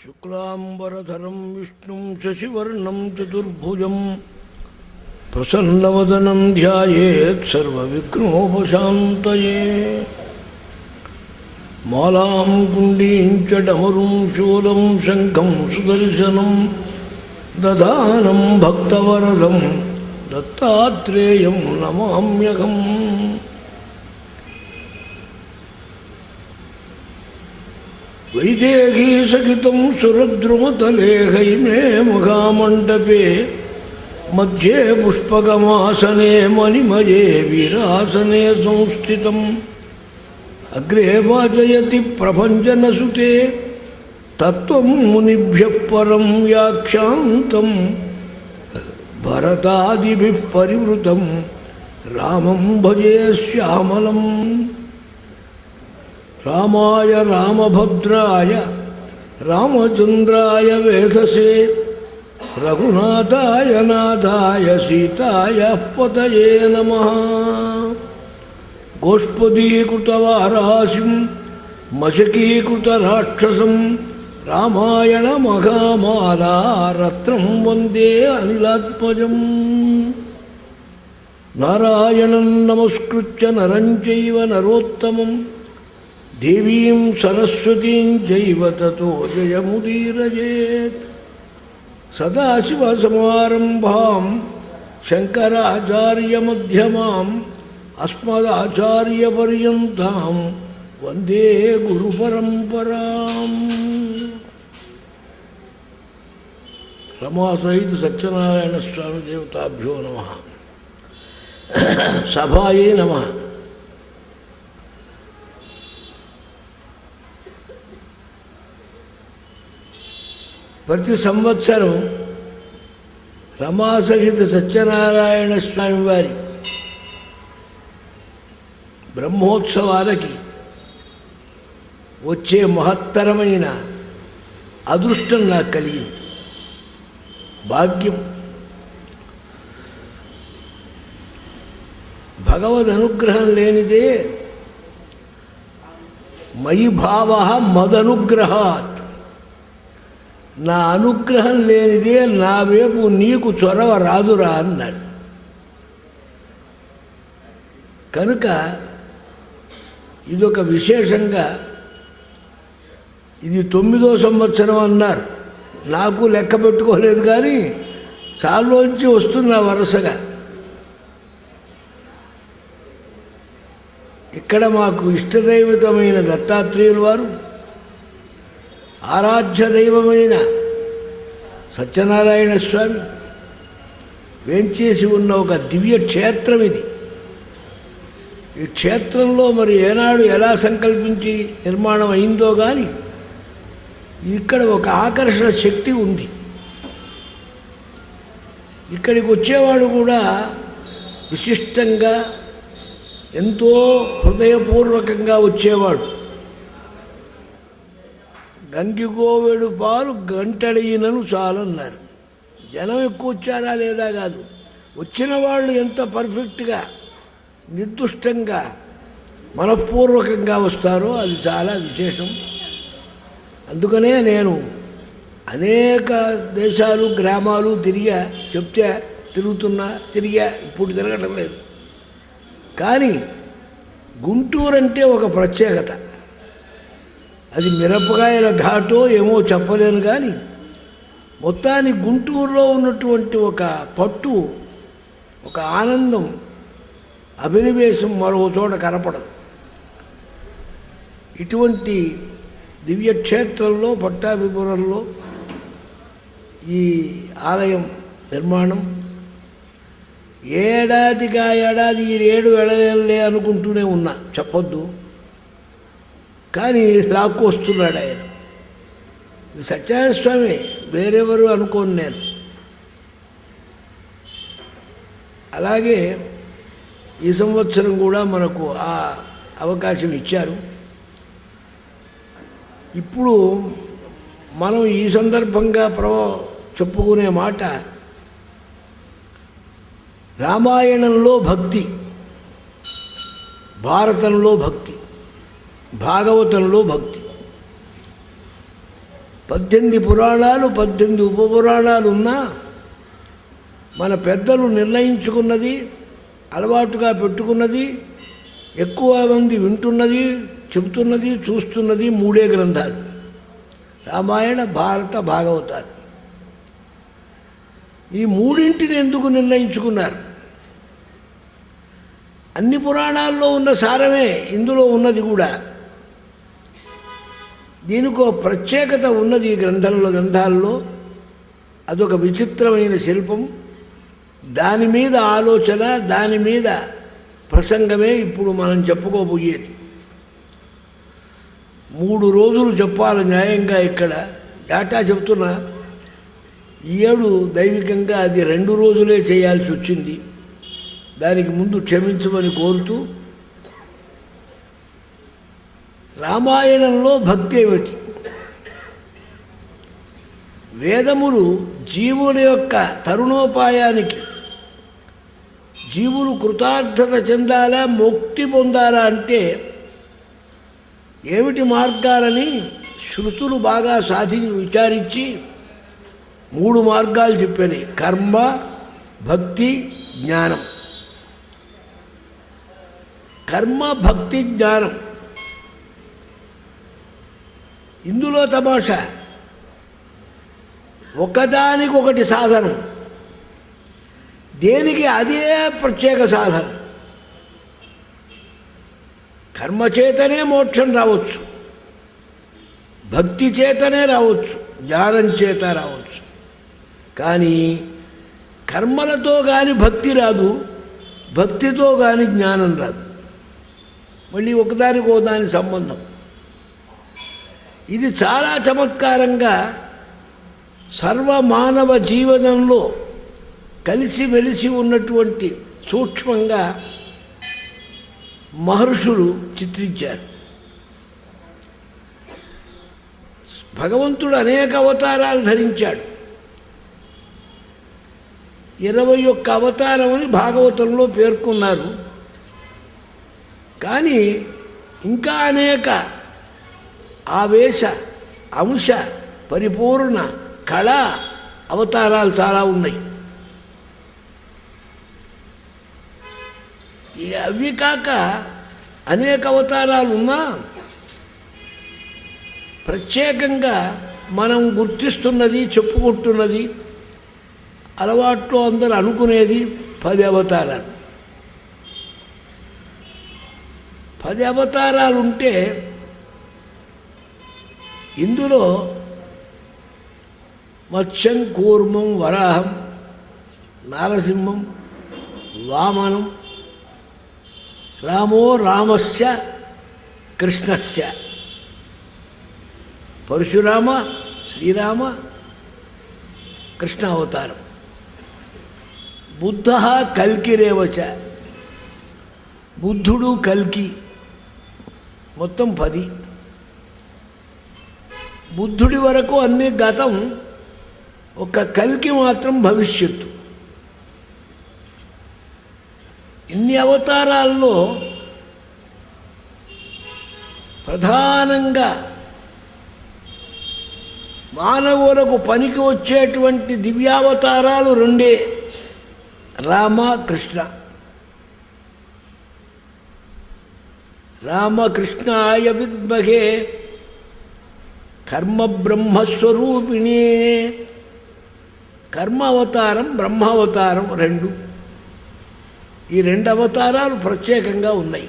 శుక్లాంబరధరం విష్ణుం శశివర్ణం చతుర్భుజం ప్రసన్నవదనం ధ్యాయేత్ సర్వవిఘ్నోపశాంతయే. మాలాం గుండీం చ డమరుం శూలం శంఖం సుదర్శనం దదానం భక్తవరదం దత్తాత్రేయం నమామ్యహం वैदेही सखितं सुरद्रुमतले हैमे मुखामण्डपे मध्ये पुष्पगमासने मणिमये वीरासने संस्थितम्। अग्रे वाचयति प्रभञ्जनसुते, तत्त्वं मुनिभ्यः परं व्याख्यान्तं भरतादिभिः परिवृतं रामं भजे श्यामलम्। రామాయ రామభద్రాయ రామచంద్రాయ వేధసే రఘునాథాయ నాథాయ సీతాయ పతయే నమ. గోష్పదీకృతవారాశిం మశకీకృతరాక్షసం రామాయణ మహామాలారత్నం వందే అనిలాత్మజం నారాయణం నమస్కృత్య నరం చైవ నరోత్తమం. దేవీం సరస్వతీం చైవ తతో జయముదీరయేత్. సదాశివసమారంభాం శంకరాచార్యమ్యమాం అస్మదాచార్యపర్యంతం వందే గురు పరంపరాం రమాసహిత సత్యనారాయణ స్వామి దేవతాభ్యో నమ. సభాయే నమ. ప్రతి సంవత్సరం రమాసహిత సత్యనారాయణ స్వామి వారి బ్రహ్మోత్సవాలకి వచ్చే మహత్తరమైన అదృష్టం నాకు కలిగింది. భాగ్యం. భగవద్ అనుగ్రహం లేనిదే మయి భావ మదనుగ్రహాత్. నా అనుగ్రహం లేనిదే నా వైపు నీకు చొరవ రాదురా అన్నాడు. కనుక ఇదొక విశేషంగా ఇది తొమ్మిదో సంవత్సరం అన్నారు. నాకు లెక్క పెట్టుకోలేదు కానీ చాలోంచి వస్తున్నా వరుసగా. ఇక్కడ మాకు ఇష్టదైవతమైన దత్తాత్రేయులు వారు ఆరాధ్య దైవమైన సత్యనారాయణ స్వామి వేంచేసి ఉన్న ఒక దివ్య క్షేత్రం ఇది. ఈ క్షేత్రంలో మరి ఏనాడు ఎలా సంకల్పించి నిర్మాణం అయిందో కానీ ఇక్కడ ఒక ఆకర్షణ శక్తి ఉంది. ఇక్కడికి వచ్చేవాడు కూడా విశిష్టంగా ఎంతో హృదయపూర్వకంగా వచ్చేవాడు. గంగిగోవెడు పాలు గంటడినను చాలన్నారు. జనం ఎక్కువ వచ్చారా లేదా కాదు. వచ్చిన వాళ్ళు ఎంత పర్ఫెక్ట్గా నిర్దుష్టంగా మనఃపూర్వకంగా వస్తారో అది చాలా విశేషం. అందుకనే నేను అనేక దేశాలు గ్రామాలు తిరిగా చెప్తే తిరుగుతున్నా తిరిగా ఇప్పుడు తిరగడం లేదు. కానీ గుంటూరు అంటే ఒక ప్రత్యేకత. అది మిరపకాయల ఘాటో ఏమో చెప్పలేను కానీ మొత్తాన్ని గుంటూరులో ఉన్నటువంటి ఒక పట్టు ఒక ఆనందం అభినవేశం మరో చోట కనపడదు. ఇటువంటి దివ్యక్షేత్రంలో పట్టాభిపురంలో ఈ ఆలయం నిర్మాణం ఏడాదిగా ఏడాది ఈ ఏడు వెళ్ళలే అనుకుంటూనే ఉన్నా. చెప్పొద్దు. కానీ లాక్కు వస్తున్నాడు ఆయన. సత్యనారాయణ స్వామి వేరెవరు అనుకోను నేను. అలాగే ఈ సంవత్సరం కూడా మనకు ఆ అవకాశం ఇచ్చారు. ఇప్పుడు మనం ఈ సందర్భంగా ప్రవ చెప్పుకునే మాట రామాయణంలో భక్తి భారతంలో భక్తి. భాగవతంలో భక్తి. పద్దెనిమిది పురాణాలు పద్దెనిమిది ఉపపురాణాలు ఉన్నా మన పెద్దలు నిర్ణయించుకున్నది అలవాటుగా పెట్టుకున్నది ఎక్కువ మంది వింటున్నది చెబుతున్నది చూస్తున్నది మూడే గ్రంథాలు. రామాయణ భారత భాగవతాలు. ఈ మూడింటిని ఎందుకు నిర్ణయించుకున్నారు? అన్ని పురాణాల్లో ఉన్న సారమే ఇందులో ఉన్నది కూడా. దీనికి ఒక ప్రత్యేకత ఉన్నది ఈ గ్రంథంలో గ్రంథాల్లో. అదొక విచిత్రమైన శిల్పం. దాని మీద ఆలోచన దాని మీద ప్రసంగమే ఇప్పుడు మనం చెప్పుకోబోయేది. మూడు రోజులు చెప్పాలి న్యాయంగా ఇక్కడ. ఏటా చెప్తున్నా ఈ ఏడు దైవికంగా అది రెండు రోజులే చేయాల్సి వచ్చింది. దానికి ముందు క్షమించమని కోరుతూ రామాయణంలో భక్తి ఏమిటి? వేదములు జీవుల యొక్క తరుణోపాయానికి జీవులు కృతార్థత చెందాలా ముక్తి పొందాలా అంటే ఏమిటి మార్గాలని శృతులు బాగా సాధించి విచారించి మూడు మార్గాలు చెప్పాయి కర్మ భక్తి జ్ఞానం. కర్మ భక్తి జ్ఞానం. ఇందులో తమాషా. ఒకదానికొకటి సాధనం. దేనికి అదే ప్రత్యేక సాధనం? కర్మచేతనే మోక్షం రావచ్చు. భక్తి చేతనే రావచ్చు. జ్ఞానం చేత రావచ్చు. కానీ కర్మలతో కానీ భక్తి రాదు. భక్తితో కానీ జ్ఞానం రాదు. మళ్ళీ ఒకదానికి ఒకదాని సంబంధం. ఇది చాలా చమత్కారంగా సర్వమానవ జీవనంలో కలిసి వెలిసి ఉన్నటువంటి సూక్ష్మంగా మహర్షులు చిత్రించారు. భగవంతుడు అనేక అవతారాలు ధరించాడు. ఇరవై ఒక్క అవతారం అని భాగవతంలో పేర్కొన్నారు. కానీ ఇంకా అనేక ఆవేశ అంశ పరిపూర్ణ కళ అవతారాలు చాలా ఉన్నాయి. ఈ అవి కాక అనేక అవతారాలు ఉన్నా ప్రత్యేకంగా మనం గుర్తిస్తున్నది చెప్పుకుంటున్నది అలవాట్లో అందరూ అనుకునేది పది అవతారాలు. పది అవతారాలు ఉంటే ఇందులో మత్స్యం కూర్మం వరాహం నారసింహం వామనం రామో రామశ్చ కృష్ణశ్చ పరశురామ శ్రీరామ కృష్ణ అవతారం బుద్ధ కల్కిరేవచ. బుద్ధుడు కల్కి. మొత్తం పది. బుద్ధుడి వరకు అన్ని గతం ఒక కల్కి మాత్రం భవిష్యత్తు. ఇన్ని అవతారాల్లో ప్రధానంగా మానవులకు పనికి వచ్చేటువంటి దివ్యావతారాలు రెండే రామ కృష్ణ. రామకృష్ణాయ విద్మహే కర్మ బ్రహ్మస్వరూపిణే కర్మ అవతారం బ్రహ్మ అవతారం రెండు. ఈ రెండు అవతారాలు ప్రత్యేకంగా ఉన్నాయి.